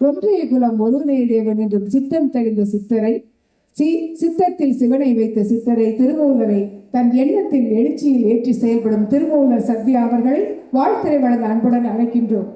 ஒன்றைய குலம் ஒருவனே தேவன் என்றும் சித்தம் தெளிந்த சித்தரை சி சித்தத்தில் சிவனை வைத்த சித்தரை திருமூலரை தன் எண்ணத்தின் எழுச்சியில் ஏற்றி செயல்படும் திருமூலர் சத்யா அவர்களை வாழ்த்துறை வழங்க அன்புடன் அழைக்கின்றோம்.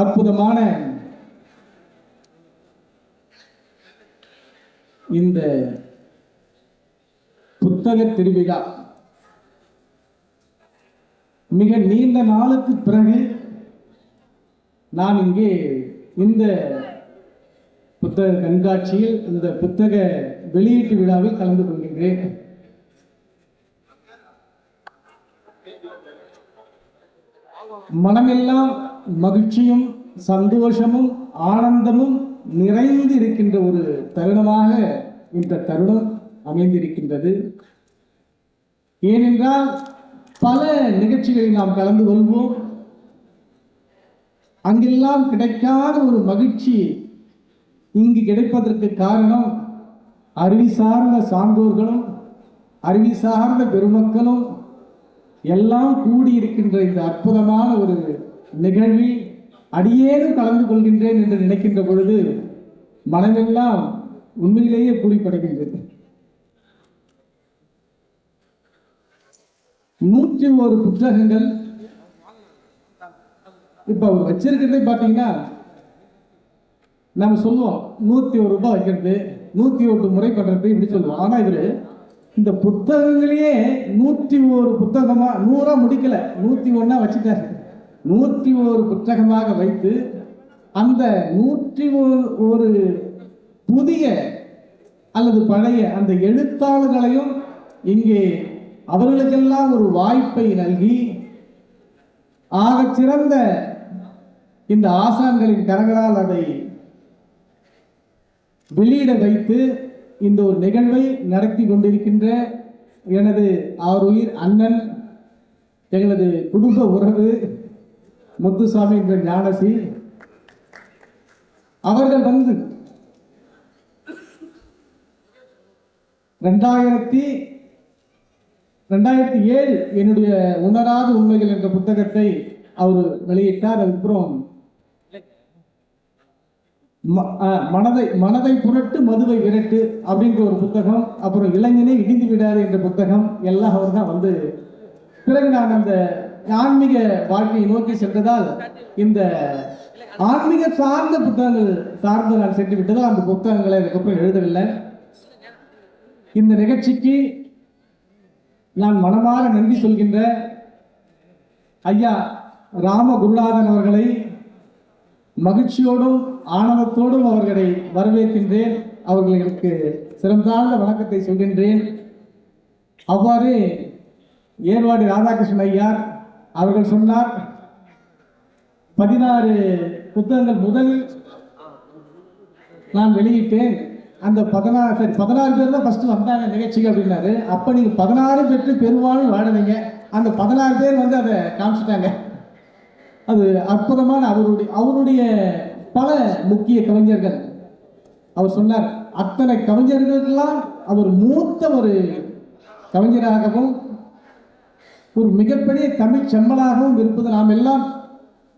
அற்புதமான இந்த புத்தக திருவிழா. மிக நீண்ட நாளுக்கு பிறகு நான் இங்கே இந்த புத்தக கண்காட்சியில் இந்த புத்தக வெளியீட்டு விழாவில் கலந்து கொள்கின்றேன். மனமெல்லாம் மகிழ்ச்சியும் சந்தோஷமும் ஆனந்தமும் நிறைந்து இருக்கின்ற ஒரு தருணமாக இந்த தருணம் அமைந்திருக்கின்றது. ஏனென்றால் பல நிகழ்ச்சிகளில் நாம் கலந்து கொள்வோம். அங்கெல்லாம் கிடைக்காத ஒரு மகிழ்ச்சி இங்கு கிடைப்பதற்கு காரணம் அறிவி சார்ந்த சான்றோர்களும் அறிவி சார்ந்த பெருமக்களும் எல்லாம் கூடியிருக்கின்ற இந்த அற்புதமான ஒரு நிகழ்வில் அடியேனும் கலந்து கொள்கின்றேன் என்று நினைக்கின்ற பொழுது மனமெல்லாம் உண்மையிலேயே பூரிப்படைகின்றது. நூற்றி ஒரு புத்தகங்கள் இப்ப அவர் வச்சிருக்கிறதே பாத்தீங்கன்னா நம்ம சொல்லுவோம் நூத்தி ஒரு ரூபாய் வைக்கிறது நூத்தி ஒரு முறை பண்றது இப்படி சொல்லுவோம். ஆனா இவரு இந்த புத்தகங்களையே நூற்றி ஒரு புத்தகமா நூறா முடிக்கல நூத்தி ஒன்றா வச்சுட்டாரு. நூற்றி ஒரு புத்தகமாக வைத்து அந்த நூற்றி ஒரு ஒரு புதிய அல்லது பழைய அந்த எழுத்தாளர்களையும் இங்கே அவர்களுக்கெல்லாம் ஒரு வாய்ப்பை நல்கி ஆகச் சிறந்த இந்த ஆசான்களின் கரங்களால் அதை வெளியிட வைத்து இந்த ஒரு நிகழ்வை நடத்தி கொண்டிருக்கின்ற எனது ஆருயிர் அண்ணன் எங்களது குடும்ப உறவு முத்துசாமி என்ற ஞானசி அவர்கள் வந்து ரெண்டாயிரத்தி ரெண்டாயிரத்தி ஏழு என்னுடைய உணராத உண்மைகள் என்ற புத்தகத்தை அவர் வெளியிட்டார். அதுக்கப்புறம் ம- ஆ, மனதை மனதை புரட்டு மதுவை விரட்டு அப்படின்ற ஒரு புத்தகம் அப்புறம் இளைஞனை இடிந்து விடாது என்ற புத்தகம் எல்லாம் அவர் தான் வந்து. பிறகு நான் அந்த ஆன்மீக வாழ்க்கையை நோக்கி சென்றதால் இந்த ஆன்மீக சார்ந்த புத்தகங்கள் சார்ந்து நான் சென்று விட்டதால் அந்த புத்தகங்களை அதுக்கப்புறம் எழுதவில்லை. இந்த நிகழ்ச்சிக்கு நான் மனமாற நன்றி சொல்கின்ற ஐயா ராம குருநாதன் அவர்களை மகிழ்ச்சியோடும் ஆனந்தத்தோடும் அவர்களை வரவேற்கின்றேன். அவர்களுக்கு சிறந்தாழ்ந்த வணக்கத்தை சொல்கின்றேன். அவ்வாறு ஏர்வாடி ராதாகிருஷ்ணன் ஐயார் அவர்கள் சொன்னார் பதினாறு புத்தகங்கள் முதல் நான் வெளியிட்டேன். அந்த பதினாறு சரி பதினாறு பேர் தான் ஃபஸ்ட்டு வந்தாங்க நிகழ்ச்சிக்கு அப்படின்னாரு. அப்போ நீங்கள் பதினாறு பெற்று பெருவாழ்வு வாழுவீங்க அந்த பதினாறு பேர் வந்து அதை காமிச்சிட்டாங்க. அது அற்புதமான அவருடைய அவருடைய பல முக்கிய கவிஞர்கள். அவர் சொன்னார் அத்தனை கவிஞர்களுக்கெல்லாம் அவர் மூத்த ஒரு கவிஞராகவும் ஒரு மிகப்பெரிய தமிழ் செம்மலாகவும் இருப்பது நாம் எல்லாம்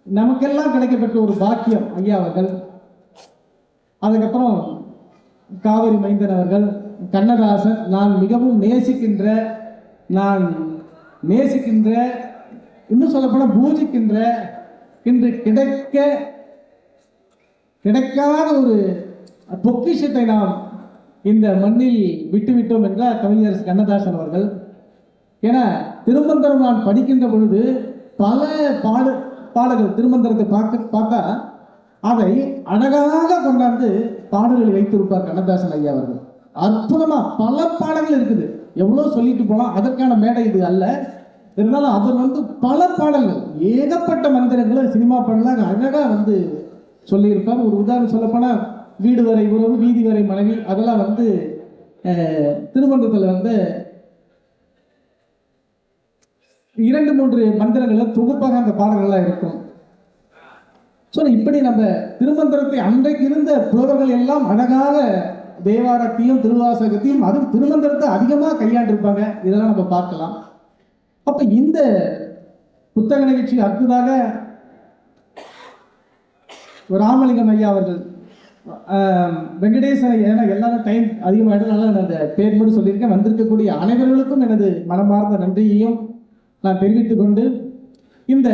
நமக்கெல்லாம் கிடைக்கப்பட்ட ஒரு பாக்கியம் ஐயா அவர்கள். அதுக்கப்புறம் காவிரி மைந்தன் அவர்கள் கண்ணதாசன் நான் மிகவும் நேசிக்கின்ற நான் நேசிக்கின்ற இன்னும் சொல்லப்போனால் பூஜிக்கின்ற இன்று கிடைக்க கிடைக்காத ஒரு பொக்கிஷத்தை நாம் இந்த மண்ணில் விட்டுவிட்டோம் என்றார் கவிஞர் கண்ணதாசன் அவர்கள். ஏன்னா திருமந்திரம் நான் படிக்கின்ற பொழுது பல பாட பாடல்கள் திருமந்திரத்தை பார்க்க பார்த்தா அதை அழகாக கொண்டாந்து பாடல்களை வைத்திருப்பார் கண்ணதாசன் ஐயா அவர்கள். அற்புதமா பல பாடல்கள் இருக்குது. எவ்வளோ சொல்லிட்டு போகலாம் அதற்கான மேடை இது அல்ல. இருந்தாலும் அவர் வந்து பல பாடல்கள் ஏகப்பட்ட மந்திரங்களை சினிமா பாடலாக அழகாக வந்து சொல்லியிருப்பார். ஒரு உதாரணம் சொல்லப்போனால் வீடு வரை உறவு வீதி வரை மனைவி அதெல்லாம் வந்து அஹ், வந்து இரண்டு மூன்று மந்திரங்களில் தொகுப்பாக அந்த பாடல்கள்லாம் இருக்கும். ஸோ இப்படி நம்ம திருமந்திரத்தை அன்றைக்கு இருந்த புலவர்கள் எல்லாம் அழகாக தேவாரத்தையும் திருவாசகத்தையும் அதுவும் திருமந்திரத்தை அதிகமாக கையாண்டிருப்பாங்க. இதெல்லாம் நம்ம பார்க்கலாம். அப்போ இந்த புத்தக நிகழ்ச்சி அடுத்ததாக ராமலிங்கம் ஐயா அவர்கள் வெங்கடேசன் ஏன்னா எல்லாரும் டைம் அதிகமாக நான் அந்த பேர் மட்டும் சொல்லியிருக்கேன். வந்திருக்கக்கூடிய அனைவர்களுக்கும் எனது மனமார்ந்த நன்றியையும் நான் தெரிவித்துக் கொண்டு இந்த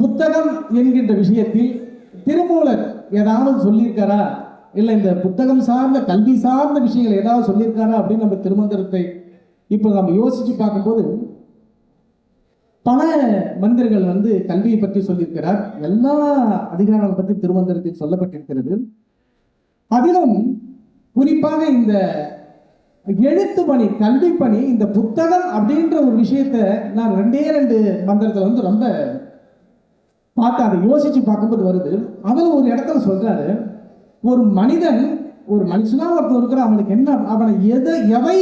புத்தகம் என்கின்ற விஷயத்தில் திருமூலர் ஏதாவது சொல்லியிருக்காரா? இல்லை இந்த புத்தகம் சார்ந்த கல்வி சார்ந்த விஷயங்கள் ஏதாவது சொல்லியிருக்காரா அப்படின்னு நம்ம திருமந்திரத்தை இப்போ நம்ம யோசிச்சு பார்க்கும்போது பல மந்திரங்கள் வந்து கல்வியை பற்றி சொல்லியிருக்கிறார். எல்லா அதிகாரங்களை பற்றி திருமந்திரத்தில் சொல்லப்பட்டிருக்கிறது. அதிலும் குறிப்பாக இந்த எழுத்து பணி கல்வி பணி இந்த புத்தகம் அப்படின்ற ஒரு விஷயத்த நான் ரெண்டே ரெண்டு மந்திரத்தில் வந்து ரொம்ப பார்த்து அதை யோசிச்சு பார்க்கும்போது வருது. அவர் ஒரு இடத்துல சொல்றாரு ஒரு மனிதன் ஒரு மனுஷனாக ஒருத்தன் இருக்கிற அவனுக்கு என்ன அவனை எதை எவை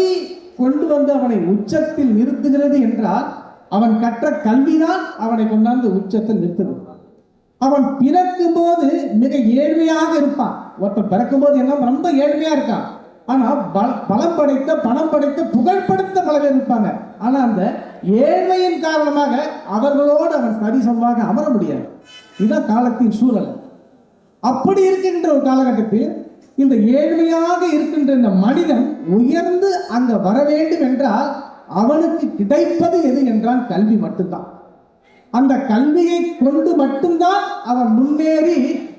கொண்டு வந்து அவனை உச்சத்தில் நிறுத்துகிறது என்றால் அவன் கற்ற கல்விதான் அவனை கொண்டாந்து உச்சத்தில் நிறுத்துது அவன் பிறக்கும் போது மிக ஏழ்மையாக இருப்பான். ஒருத்தன் பிறக்கும் போது என்ன ரொம்ப ஏழ்மையா இருக்கான். ஆனால் பல பலம் படைத்த பணம் படைத்த புகழ்படுத்த பல பேர் இருப்பாங்க. ஆனால் அந்த ஏழ்மையின் காரணமாக அவர்களோடு அவன் சரிசமமாக அமர முடியாது. இதுதான் காலத்தின் சூழல். அப்படி இருக்கின்ற ஒரு காலகட்டத்தில் இந்த ஏழ்மையாக இருக்கின்ற இந்த மனிதன் உயர்ந்து அங்க வர வேண்டும் என்றால் அவனுக்கு கிடைப்பது எது என்றால் கல்வி மட்டும்தான். அந்த கல்வியை கொண்டு மட்டும்தான் அவன் முன்னேறி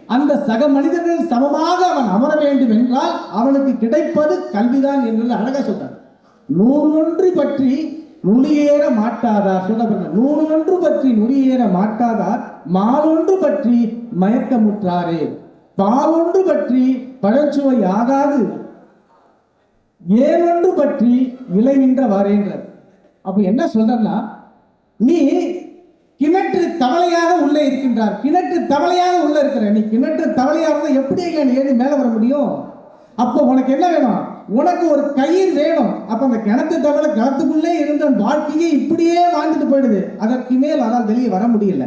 அந்த சக மனிதர்கள் சமமாக அவன் அமர வேண்டும் என்றால் அவனுக்கு கிடைப்பது கல்விதான் என்று அழகா சொல்றான் நூல் ஒன்று பற்றி நுழியேற மாட்டாதார் சொல்லப்படுற பாருங்க. நூல் ஒன்று பற்றி நுழியேற மாட்டாதார் மாலொன்று பற்றி மயக்கமுற்றாரே. பாலொன்று பற்றி பழச்சுவை ஆகாது. ஏனொன்று பற்றி விளைவின்ற வரேன்றார் அப்ப என்ன சொல்றன்னா நீ தவளையாக உள்ளே இருக்கின்றார். கிணற்று தவளையாக உள்ள இருக்கிற நீ கிணற்று தவளையாக இருந்தா எப்படி நீ ஏறி மேலே வர முடியும்? அப்போ உனக்கு என்ன வேணும்? உனக்கு ஒரு கயிறு வேணும். அப்ப அந்த கிணத்து தவளை கிணத்துக்குள்ளே இருந்த வாழ்க்கையே இப்படியே வாழ்ந்துட்டு போயிடுது. அதற்கு மேல் அதால் வெளியே வர முடியல.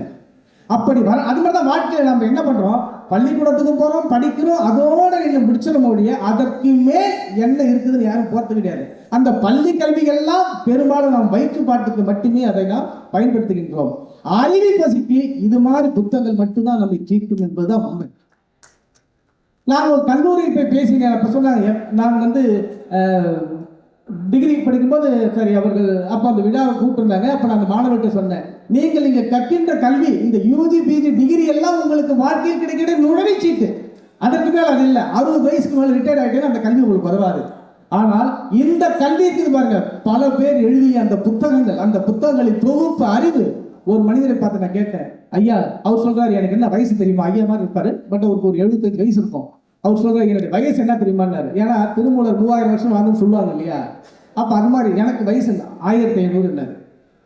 அப்படி வர அது மாதிரி தான் வாழ்க்கையில் நம்ம என்ன பண்றோம்? பள்ளிக்கூடத்துக்கு போறோம் படிக்கிறோம் அதோட நீங்க முடிச்சிட முடிய அதற்கு மேல் என்ன இருக்குதுன்னு யாரும் போகிறது கிடையாது. அந்த பள்ளி கல்விகள்லாம் பெரும்பாலும் நாம் வயிற்று பாட்டுக்கு மட்டுமே அதை நாம் பயன்படுத்துகின்றோம். அறிவை பசிக்கு இது மாதிரி புத்தகங்கள் மட்டும்தான் நம்மை சீட்டும் என்பதுதான் உண்மை. நான் ஒரு கல்லூரியில் போய் பேசினேன். அப்போ சொன்னாங்க நான் வந்து டிகிரி படிக்கும்போது சரி அவர்கள் அப்போ அந்த விழாவை கூப்பிட்டுருந்தாங்க. அப்போ நான் அந்த மாணவர்கிட்ட சொன்னேன் நீங்கள் இங்கே கற்கின்ற கல்வி இந்த யூஜி பிஜி டிகிரி எல்லாம் உங்களுக்கு வாழ்க்கையில் கிடைக்கிற சீட்டு. அதற்கு மேல் அது இல்லை. அறுபது வயசுக்கு மேலே ரிட்டையர்ட் ஆகிட்டேன்னு அந்த கல்வி உங்களுக்கு உதவாது ஆனால் இந்த கல்வி இருக்குது பாருங்க பல பேர் எழுதிய அந்த புத்தகங்கள் அந்த புத்தகங்களின் தொகுப்பு அறிவு ஒரு மனிதரை பார்த்து நான் கேட்டேன் ஐயா அவர் சொல்றாரு எனக்கு என்ன வயசு தெரியுமா? ஐயா மாதிரி இருப்பாரு. பட் அவருக்கு ஒரு எழுபத்தஞ்சு வயசு இருக்கும். அவர் சொல்றாரு என்னுடைய வயசு என்ன தெரியுமான்னாரு. ஏன்னா திருமூலர் மூவாயிரம் வருஷம் வாழ்ந்துன்னு சொல்லுவாங்க இல்லையா? அப்ப அது மாதிரி எனக்கு வயசு இல்லை. ஆயிரத்தி என்ன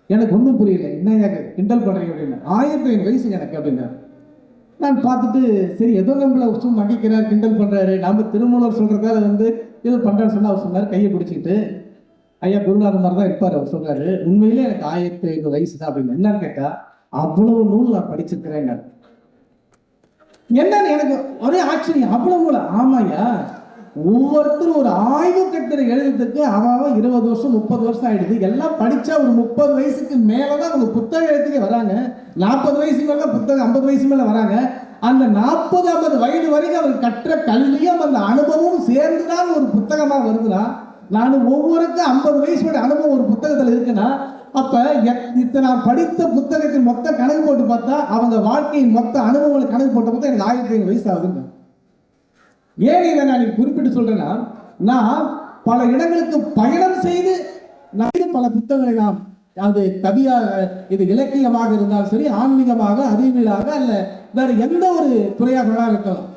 எனக்கு ஒன்றும் புரியல. என்ன எனக்கு கிண்டல் பண்றீங்க? அப்படின்னு. ஆயிரத்தி ஐநூறு வயசு எனக்கு அப்படின்னாரு. நான் பார்த்துட்டு சரி ஏதோ நம்மள சும்மா மகிக்கிறார் கிண்டல் பண்றாரு. நம்ம திருமூலர் சொல்றதால வந்து ஏதோ பண்றாரு சொன்னா அவர் சொன்னார் கையை பிடிச்சிக்கிட்டு. ஐயா குருநாதர் மாதிரி தான் இருப்பார் அவர் சொல்றாரு உண்மையிலே எனக்கு ஆயிரத்தி ஐநூறு வயசு தான். அப்படின்னு. என்னன்னு கேட்டா அவ்வளவு நூல் நான் படிச்சிருக்கிறேங்க என்னன்னு எனக்கு ஒரே ஆச்சரியம் அவ்வளவு நூல்? ஆமாயா ஒவ்வொருத்தரும் ஒரு ஆய்வு கட்டுரை எழுதுறதுக்கு அவன் அவன் இருபது வருஷம் முப்பது வருஷம் ஆயிடுது. எல்லாம் படிச்சா ஒரு முப்பது வயசுக்கு மேலதான் அவங்க புத்தகம் எழுத்துக்கே வராங்க. நாற்பது வயசு மேல புத்தகம் ஐம்பது வயசு மேல வராங்க. அந்த நாற்பது ஐம்பது வயது வரைக்கும் அவர் கற்ற கல்வியும் அந்த அனுபவமும் சேர்ந்துதான் ஒரு புத்தகமா வருதுன்னா நான் ஒவ்வொருக்கும் ஐம்பது வயசோட அனுபவம் ஒரு புத்தகத்தில் இருக்குன்னா அப்போ எத்- இத்தனை நான் படித்த புத்தகத்தின் மொத்த கணக்கு போட்டு பார்த்தா அவங்க வாழ்க்கையின் மொத்த அனுபவங்களை கணக்கு போட்ட பார்த்தா எனக்கு ஆயிரத்தி ஐநூறு வயசு ஆகுதுங்க. ஏன் இதை நான் குறிப்பிட்டு சொல்றேன்னா நான் பல இடங்களுக்கு பயணம் செய்து நான் பல புத்தகங்களை நாம் அது கவியாக இது இலக்கியமாக இருந்தாலும் சரி ஆன்மீகமாக அறிவியலாக அல்ல வேறு எந்த ஒரு துறையாக இருக்கலாம்.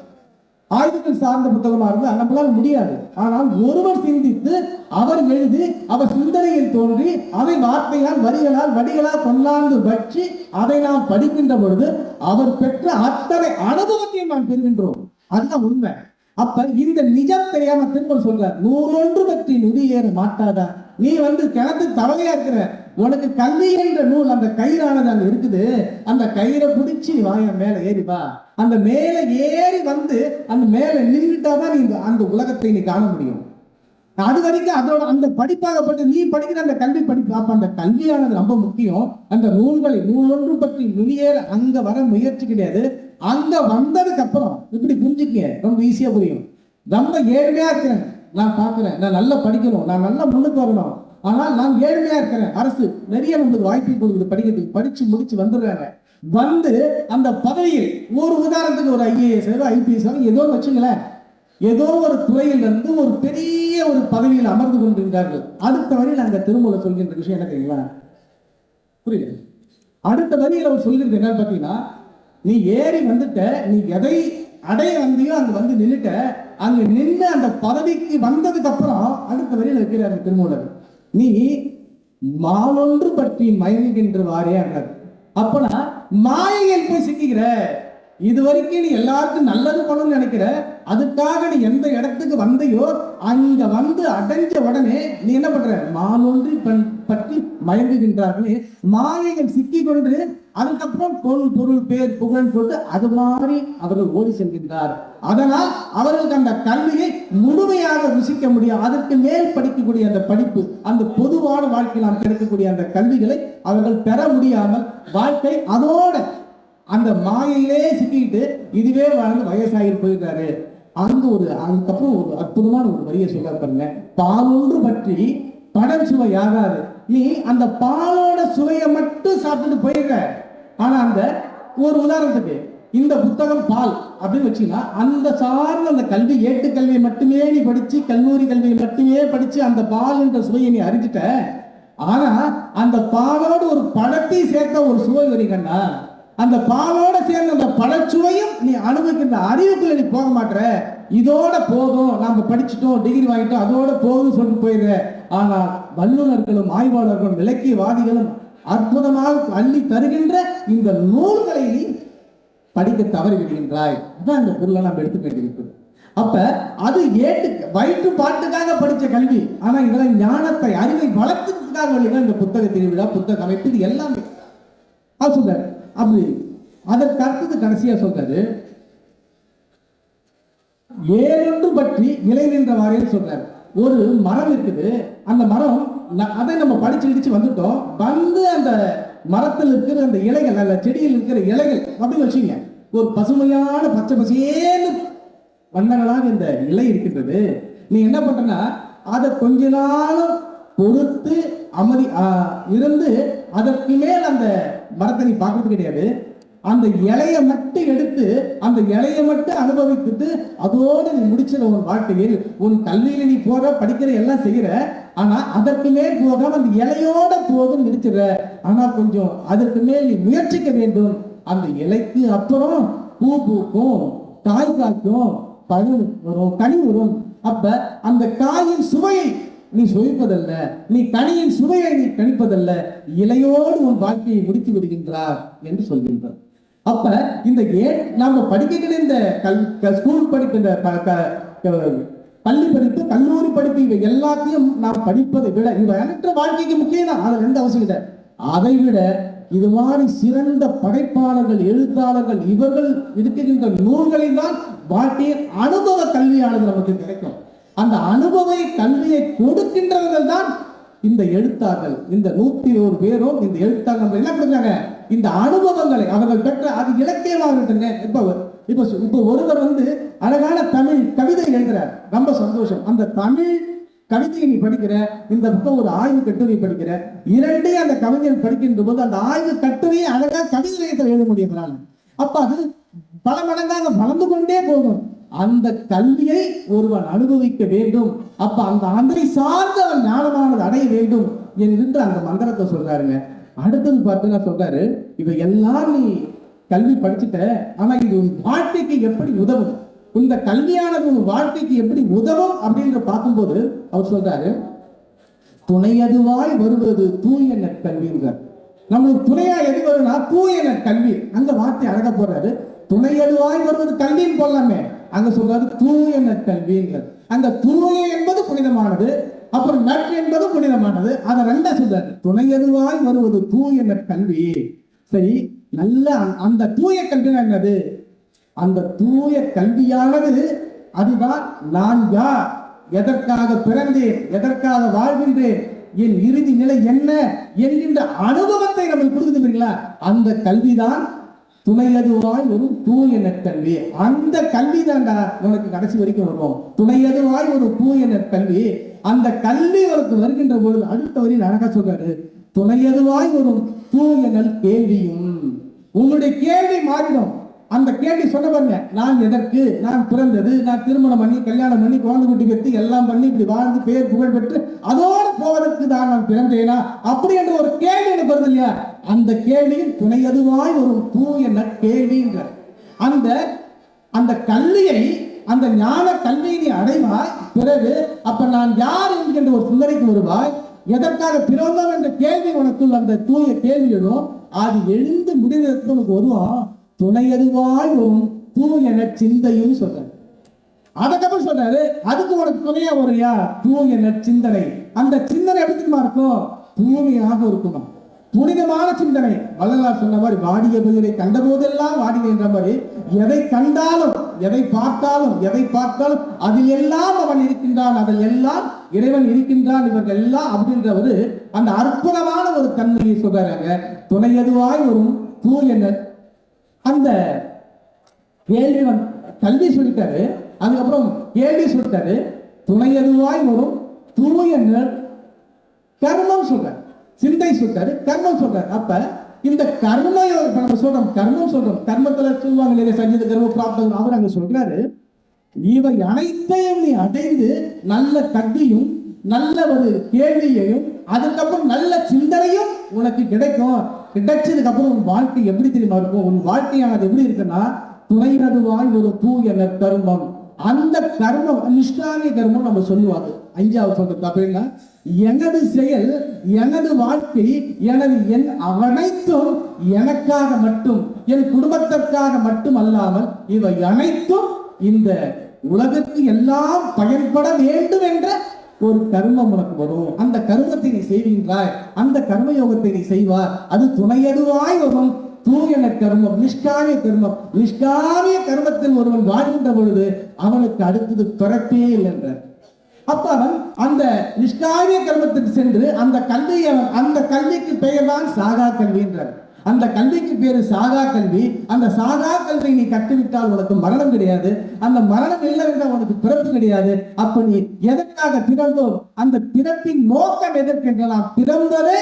ஆயுதத்தின் சார்ந்த புத்தகமா இருந்தால் நம்மளால் முடியாது. ஆனால் ஒருவர் சிந்தித்து அவர் எழுதி அவர் சிந்தனையில் தோன்றி அதை வார்த்தையால் வரிகளால் வடிகளால் கொண்டாந்து வச்சு அதை நாம் படிக்கின்ற பொழுது அவர் பெற்ற அத்தனை அனுபவத்தையும் நாம் பெறுகின்றோம். அதுதான் உண்மை. அப்ப இந்த நிஜம் தெரியாம திரும்ப சொல்ற நூறொன்று பற்றி நிதி ஏற மாட்டாதா? நீ வந்து கிணத்து தவளையா இருக்கிற. உனக்கு கல்வி என்ற நூல் அந்த கயிறானது அங்க இருக்குது. அந்த கயிறை பிடிச்சி நீ வாய மேல ஏறிப்பா அந்த மேல ஏறி வந்து அந்த மேல நின்றுட்டாதான் நீ அந்த உலகத்தை நீ காண முடியும். அது வரைக்கும் அதோட அந்த படிப்பாகப்பட்டு நீ படிக்கிற அந்த கல்வி படிப்பு அப்ப அந்த கல்வியானது ரொம்ப முக்கியம். அந்த நூல்களை நூலொன்று பற்றி நுனியேற அங்க வர முயற்சி கிடையாது. அங்க வந்ததுக்கு அப்புறம் இப்படி புரிஞ்சுக்க ரொம்ப ஈஸியா புரியும். ரொம்ப ஏழ்மையா இருக்கிறேன். நான் பாக்குறேன். நான் நல்லா படிக்கணும். நான் நல்லா முன்னுக்கு வரணும். ஆனால் நான் ஏழ்மையா இருக்கிறேன். அரசு நிறைய உங்களுக்கு வாய்ப்பு கொடுக்குது. படிக்கிறதுக்கு படிச்சு முடிச்சு வந்துடுறாங்க. வந்து அந்த பதவியில் ஒரு உதாரணத்துக்கு ஒரு ஐஏஎஸ் ஐபிஎஸ் ஏதோ வச்சுங்களேன். ஏதோ ஒரு துறையில் இருந்து ஒரு பெரிய ஒரு பதவியில் அமர்ந்து கொண்டிருந்தார்கள் அடுத்த வரியில் அங்க திருமூல சொல்கின்ற விஷயம் என்ன தெரியுங்களா புரியுது? அடுத்த வரியில் அவர் சொல்கிறது என்னன்னு பார்த்தீங்கன்னா நீ ஏறி வந்துட்ட நீ எதை அடைய வந்தியோ அங்க வந்து நின்றுட்ட அங்க நின்று அந்த பதவிக்கு வந்ததுக்கு அப்புறம் அடுத்த வரியில் இருக்கிறார் திருமூலர். நீ மாலொன்று பற்றி மயங்குகின்ற வாரே அண்ணர் அப்பனா மாயையில் போய் சிக்கிக்கிற. இது வரைக்கும் நீ எல்லாருக்கும் நல்லது பண்ணணும்னு நினைக்கிற. அதுக்காக நீ எந்த இடத்துக்கு வந்தையோ அங்க வந்து அடைஞ்ச உடனே நீ என்ன பண்ற? மாலொன்றி பண்- பற்றி மயங்குகின்றார்கள். மாயைகள் சிக்கி கொண்டு அதுக்கப்புறம் பொருள் பொருள் பேர் புகழ் சொல்லிட்டு அது மாதிரி அவர்கள் ஓடி செல்கின்றார். அதனால் அவர்களுக்கு அந்த கல்வியை முழுமையாக ருசிக்க முடியும். அதற்கு மேல் படிக்கக்கூடிய அந்த படிப்பு அந்த பொதுவான வாழ்க்கையில் நாம் கிடைக்கக்கூடிய அந்த கல்விகளை அவர்கள் பெற முடியாமல் வாழ்க்கை அதோட அந்த மாயையிலே சிக்கிட்டு இதுவே வாழ்ந்து வயசாகி போயிடுறாரு அங்கு ஒரு அதுக்கப்புறம் ஒரு அற்புதமான ஒரு வரியை சொல்ல பாருங்க. பாலொன்று பற்றி படம் சுவை ஆகாது. நீ அந்த பாலோட சுவையை மட்டும் சாப்பிட்டுட்டு போயிடுற ஆனா அந்த ஒரு உதாரணத்துக்கு இந்த புத்தகம் பால் அப்படின்னு வச்சுன்னா அந்த சார்ந்த அந்த கல்வி ஏட்டு கல்வியை மட்டுமே நீ படிச்சு கல்லூரி கல்வியை மட்டுமே படிச்சு அந்த பால் என்ற சுவையை நீ அறிஞ்சிட்ட. ஆனா அந்த பாலோடு ஒரு பழத்தை சேர்த்த ஒரு சுவை வருகண்ணா அந்த பாலோட சேர்ந்த அந்த பழச்சுவையும் நீ அனுபவிக்கின்ற அறிவுக்குள்ள நீ போக மாட்ற இதோட போதும் நாம படிச்சுட்டோம் டிகிரி வாங்கிட்டோம் அதோட போதும் சொல்லிட்டு போயிடுற. ஆனா வல்லுநர்களும் ஆய்வாளர்களும் இலக்கியவாதிகளும் அற்புதமாக அள்ளி தருகின்ற இந்த நூல்களை நீ படிக்க தவறிவிடுகின்றாய். அதான் அந்த பொருளை நாம் எடுத்து வேண்டியிருக்குது அப்ப அது ஏட்டு வயிற்று பாட்டுக்காக படிச்ச கல்வி. ஆனா இதெல்லாம் ஞானத்தை அறிவை வளர்த்துக்காக வழிதான் இந்த புத்தக திருவிழா புத்தக அமைப்பு. இது எல்லாமே அது சொல்றாரு. அப்படி அதற்கு அடுத்தது கடைசியா சொல்றாரு. ஏழொன்று பற்றி நிலை நின்ற வாரின்னு சொல்றாரு. ஒரு மரம் இருக்குது. அந்த மரம் அதை நம்ம படிச்சு இடிச்சு வந்துட்டோம். வந்து அந்த மரத்தில் இருக்கிற அந்த இலைகள் அந்த செடியில் இருக்கிற இலைகள் அப்படின்னு வச்சுங்க ஒரு பசுமையான பச்சை பசேன்னு வண்ணங்களாக இந்த இலை இருக்கின்றது. நீ என்ன பண்றனா அதை கொஞ்ச நாளும் பொறுத்து அமதி இருந்து அதற்கு மேல் அந்த மரத்தை நீ பார்க்கறது கிடையாது. அந்த இலையை மட்டும் எடுத்து அந்த இலையை மட்டும் அனுபவித்துட்டு அதோடு நீ முடிச்சிட உன் வாழ்க்கையில் உன் கல்வியில நீ போற படிக்கிற எல்லாம் செய்யற ஆனா அதற்கு மேல் போகாம அந்த இலையோட போதும் இருக்கிற. ஆனா கொஞ்சம் அதற்கு மேல் நீ முயற்சிக்க வேண்டும். அந்த இலைக்கு அப்புறம் பூ பூக்கும் காய் காய்க்கும் பழம் வரும் கனி வரும். அப்ப அந்த காயின் சுவையை நீ சுவைப்பதல்ல. நீ கனியின் சுவையை நீ கணிப்பதல்ல. இலையோடு உன் வாழ்க்கையை முடித்து விடுகின்றார் என்று சொல்கின்றார். அப்ப இந்த ஏன் நாம படிக்கிற இந்த கல் ஸ்கூல் படிக்கின்ற பள்ளி படிப்பு கல்லூரி படிப்பு இவை எல்லாத்தையும் நாம் படிப்பதை விட இவை அனைத்து வாழ்க்கைக்கு முக்கியம் தான் அதில் எந்த அவசியம் இல்லை. அதை விட இது மாதிரி சிறந்த படைப்பாளர்கள் எழுத்தாளர்கள் இவர்கள் இருக்கின்ற நூல்களில் தான் வாழ்க்கையின் அனுபவ கல்வியானது நமக்கு கிடைக்கும். அந்த அனுபவ கல்வியை கொடுக்கின்றவர்கள் தான் இந்த எழுத்தாளர்கள் இந்த நூத்தி ஒரு பேரும் இந்த எழுத்தாளர்கள் என்ன பண்றாங்க இந்த அனுபவங்களை அவர்கள் பெற்ற அது இலக்கியமாக இருக்குங்க இப்ப இப்போ இப்போ ஒருவர் வந்து அழகான தமிழ் கவிதை எழுதுறார் ரொம்ப சந்தோஷம். அந்த தமிழ் கவிதையை நீ படிக்கிற இந்த பக்கம் ஒரு ஆய்வு கட்டுரை படிக்கிற இரண்டே அந்த கவிதையை படிக்கின்ற போது அந்த ஆய்வு கட்டுரையை அழகா கவிதை எழுத எழுத முடியுங்கிறாங்க அப்ப அது பல மடங்காக வளர்ந்து கொண்டே போகும். அந்த கல்வியை ஒருவன் அனுபவிக்க வேண்டும். அப்ப அந்த அன்றை சார்ந்த அவன் ஞானமானது அடைய வேண்டும். என்கின்ற அந்த மந்திரத்தை சொல்றாருங்க. அடுத்தது பார்த்தீங்கன்னா சொல்றாரு இவை எல்லாம் நீ கல்வி படிச்சுட்ட ஆனா இது உன் வாழ்க்கைக்கு எப்படி உதவும்? இந்த கல்வியானது உன் வாழ்க்கைக்கு எப்படி உதவும் அப்படின்ற பார்க்கும்போது அவர் சொல்றாரு துணையதுவாய் வருவது தூய நற்கல்விங்கிறார் நம்மளுக்கு துணையா எது வரும்னா தூய நற்கல்வி அந்த வார்த்தை அழக போறாரு துணையதுவாய் வருவது கல்வின்னு போடலாமே. அங்க சொல்றாரு தூய நற்கல்விங்கிறார் அந்த தூய என்பது புனிதமானது அப்புறம் நட்பு என்பது புனிதமானது. அதை ரெண்டா சொல்றாரு. துணையதுவாய் வருவது தூய நற்கல்வி சரி நல்ல அந்த- தூய கல்வினா என்னது? அந்த தூய கல்வியானது அதுதான் நான் யார்? எதற்காக பிறந்தேன்? எதற்காக வாழ்கின்றேன்? என் இறுதி நிலை என்ன? என்கின்ற அனுபவத்தை நமக்கு கொடுக்குதுங்களா அந்த கல்விதான் துணையதுவாய் ஒரு தூய நற்கல்வி அந்த கல்வி தான்டா உனக்கு கடைசி வரைக்கும் வருவோம் துணையதுவாய் ஒரு தூய நற்கல்வி அந்த கல்வி உனக்கு வருகின்ற பொழுது அடுத்த வரையில் அழகா சொல்றாரு. துணையதுவாய் ஒரு தூய நல் கேள்வியும் உங்களுடைய கேள்வி மாறிடும். அந்த கேள்வி சொன்ன பாருங்க நான் எதற்கு நான் பிறந்தது நான் திருமணம் பண்ணி கல்யாணம் பண்ணி குழந்தை குட்டி பெற்று எல்லாம் பண்ணி இப்படி வாழ்ந்து பேர் புகழ் பெற்று அதோடு போவதற்கு தான் நான் பிறந்தேனா? அப்படி என்ற ஒரு கேள்வி எனக்கு வருது இல்லையா? அந்த கேள்வியில் துணையதுவாய் ஒரு தூய நற்கேள்வின்ற அந்த அந்த கல்வியை அந்த ஞான கல்வியை நீ அடைவாய் பிறகு அப்ப நான் யார் என்கின்ற ஒரு சிந்தனைக்கு வருவாய்? எதற்காக பிறந்தோம் என்ற கேள்வி உனக்குள் அந்த தூய கேள்வி எழும் அது எழுந்து முடிவதற்கு உனக்கு துணை துணையதுவாய் வரும் தூயன சிந்தையும் சொல்றாரு. அதுக்கப்புறம் சொல்றாரு அதுக்கு உனக்கு துணையா வரையா தூயன சிந்தனை. அந்த சிந்தனை எப்படி தெரியுமா இருக்கும் தூய்மையாக இருக்குமா. புனிதமான சிந்தனை. வள்ளலார் சொன்ன மாதிரி வாடிய பதிலை கண்ட போதெல்லாம் வாடினேன்ற மாதிரி எதை கண்டாலும் எதை பார்த்தாலும் எதை பார்த்தாலும் அதில் எல்லாம் அவன் இருக்கின்றான் அதில் எல்லாம் இறைவன் இருக்கின்றான் இவர்கள் எல்லாம் அப்படின்றவர் அந்த அற்புதமான ஒரு தன்மையை சொல்றாங்க துணையதுவாய் வரும் தூய அந்த கேள்வி கல்வி சொல்லிட்டாரு. அதுக்கப்புறம் கேள்வி சொல்லிட்டாரு. துணையதுவாய் வரும் தூயனர் கர்மம் சொல்றாரு. சிந்தை சொல்றாரு கர்மம் சொல்றாரு. அப்ப இந்த கர்ம நம்ம சொல்றோம் கர்மம் சொல்றோம். கர்மத்துல சொல்லுவாங்க இல்லையா சஞ்சீத கர்ம பிராப்தம் அவர் அங்க சொல்றாரு. இவை அனைத்தையும் நீ அடைந்து நல்ல கல்வியும் நல்ல ஒரு கேள்வியையும் அதுக்கப்புறம் நல்ல சிந்தனையும் உனக்கு கிடைக்கும். கிடைச்சதுக்கு அப்புறம் உன் வாழ்க்கை எப்படி தெரியுமா இருக்கும்? உன் வாழ்க்கையானது எப்படி இருக்குன்னா துணைவதுவாய் ஒரு தூய கர்மம். அந்த கர்மம் நிஷ்டானிய கர்மம் நம்ம சொல்லுவாங்க அஞ்சாவது சொல்றது அப்படின்னா எனது செயல் எனது வாழ்க்கை எனது என் அனைத்தும் எனக்காக மட்டும் என் குடும்பத்திற்காக மட்டும் அல்லாமல் இவை அனைத்தும் இந்த உலகத்தில் எல்லாம் பயன்பட வேண்டும் என்ற ஒரு கர்மம் உனக்கு வரும். அந்த கர்மத்தை நீ செய்கின்றாய் அந்த கர்மயோகத்தை நீ செய்வார் அது துணையதுவாய் வரும். தூயன கர்மம் நிஷ்காமிய கர்மம். நிஷ்காமிய கர்மத்தில் ஒருவன் வாழ்கின்ற பொழுது அவனுக்கு அடுத்தது பிறப்பே இல்லை என்றார். அப்ப அவன் அந்த நிஷ்காமிய கர்மத்துக்கு சென்று அந்த கல்வியை அந்த கல்விக்கு பெயர்தான் சாகா கல்வி என்றார். அந்த கல்விக்கு பேரு சாகா கல்வி. அந்த சாகா கல்வி நீ கற்றுவிட்டால் உனக்கு மரணம் கிடையாது. அந்த மரணம் இல்லை என்றால் உனக்கு பிறப்பு கிடையாது. அப்ப நீ எதற்காக பிறந்தோம் அந்த பிறப்பின் நோக்கம் எதற்கு நாம் பிறந்ததே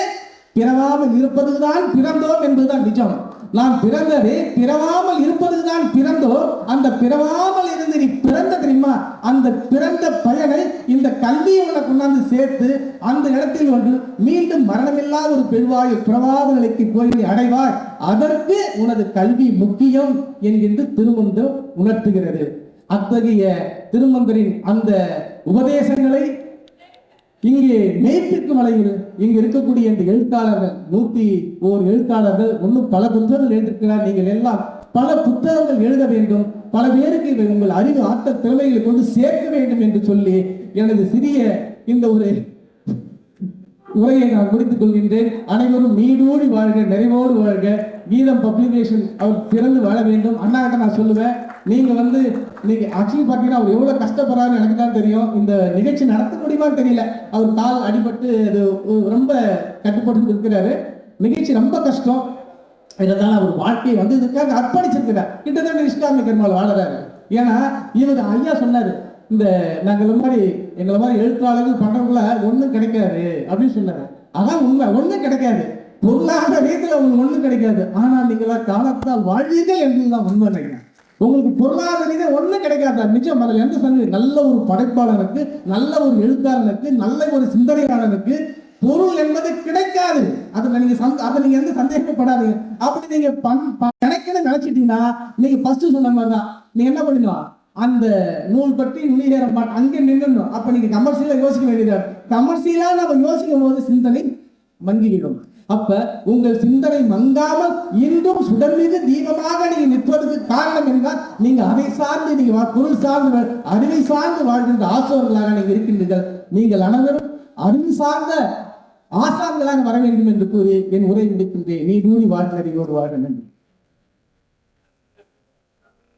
பிறவாமல் இருப்பதுதான் பிறந்தோம் என்பதுதான் நிஜம். நாம் பிறந்தது பிறவாமல் இருப்பதுதான் பிறந்தோம். அந்த பிறவாமல் இருந்து நீ பிறந்த தெரியுமா? அந்த பிறந்த பயனை இந்த கல்வியை உனக்கு கொண்டாந்து சேர்த்து அந்த இடத்தில் ஒன்று மீண்டும் மரணமில்லாத ஒரு பெருவாய் பிறவாத நிலைக்கு போய் அடைவாய் அதற்கு உனது கல்வி முக்கியம் என்கின்ற திருமந்தம் உணர்த்துகிறது. அத்தகைய திருமந்தரின் அந்த உபதேசங்களை இங்கே மேற்கிற்கு மலையில் இங்கு இருக்கக்கூடிய இந்த எழுத்தாளர்கள் நூத்தி ஓர் எழுத்தாளர்கள் ஒன்றும் பல புத்தகங்கள் எழுதியிருக்கிறார். நீங்கள் எல்லாம் பல புத்தகங்கள் எழுத வேண்டும். பல பேருக்கு உங்கள் அறிவு ஆட்ட திறமைகளை கொண்டு சேர்க்க வேண்டும் என்று சொல்லி எனது சிறிய இந்த ஒரு உரையை நான் முடித்துக் கொள்கின்றேன். அனைவரும் நீடோடி வாழ்க நிறைவோடு வாழ்க. கீதம் பப்ளிகேஷன் அவர் திறந்து வாழ வேண்டும். அண்ணா நான் சொல்லுவேன் நீங்க வந்து நீங்க ஆக்சுவலி பார்த்தீங்கன்னா அவர் எவ்வளவு கஷ்டப்படுறாரு எனக்கு தான் தெரியும். இந்த நிகழ்ச்சி நடத்த முடியுமான்னு தெரியல. அவர் கால் அடிபட்டு அது ரொம்ப கட்டுப்பட்டு இருக்கிறாரு நிகழ்ச்சி ரொம்ப கஷ்டம். இதனால அவர் வாழ்க்கையை வந்து இதுக்காக அர்ப்பணிச்சிருக்கிறார். கிட்டத்தட்ட இஸ்லாமிய கர்மாவில் வாழறாரு. ஏன்னா இவர் ஐயா சொன்னாரு இந்த நாங்கள் மாதிரி எங்களை மாதிரி எழுத்தாளர்கள் பண்றவங்கள ஒண்ணும் கிடைக்காது அப்படின்னு சொன்னாங்க. அதான் உண்மை ஒண்ணும் கிடைக்காது. பொருளாதார ரீதியில் உங்களுக்கு ஒண்ணும் கிடைக்காது. ஆனால் நீங்களா காலத்தால் வாழ்வீர்கள் என்பதுதான் உண்மை நினைக்கிறேன். உங்களுக்கு பொருளாதார ரீதியாக ஒண்ணும் கிடைக்காது. நிஜம் அதில் எந்த சந்தேகம் நல்ல ஒரு படைப்பாளனுக்கு நல்ல ஒரு எழுத்தாளனுக்கு நல்ல ஒரு சிந்தனையாளனுக்கு பொருள் என்பது கிடைக்காது. அதை நீங்க சந்த- அதை நீங்க எந்த சந்தேகப்படாதீங்க. அப்படி நீங்க பண்- ப- கிடைக்கணும்னு நினைச்சிட்டீங்கன்னா நீங்க ஃபர்ஸ்ட் சொன்ன மாதிரி தான் நீங்க என்ன பண்ணிக்கலாம்? அந்த நூல் பற்றி நுழையேற பாட்டு அங்கே நின்றுணும் அப்போ நீங்க கமர்ஷியலா யோசிக்க வேண்டியதாக கமர்ஷியலா நம்ம யோசிக்கும் போது சிந்தனை மங்கிவிடும். அப்ப உங்கள் சிந்தனை மங்காமல் இன்றும் சுடர்மிகு தீபமாக நீங்க நிற்பதற்கு காரணம் என்றால் நீங்க அதை சார்ந்து நீங்க பொருள் சார்ந்து அறிவை சார்ந்து வாழ்கின்ற ஆசோர்களாக நீங்க இருக்கின்றீர்கள். நீங்கள் அனைவரும் அறிவு சார்ந்த ஆசான்களாக வர வேண்டும் என்று கூறி என் உரை முடிக்கின்றேன். நீ நூறி வாழ்க்கை வாழ நன்றி.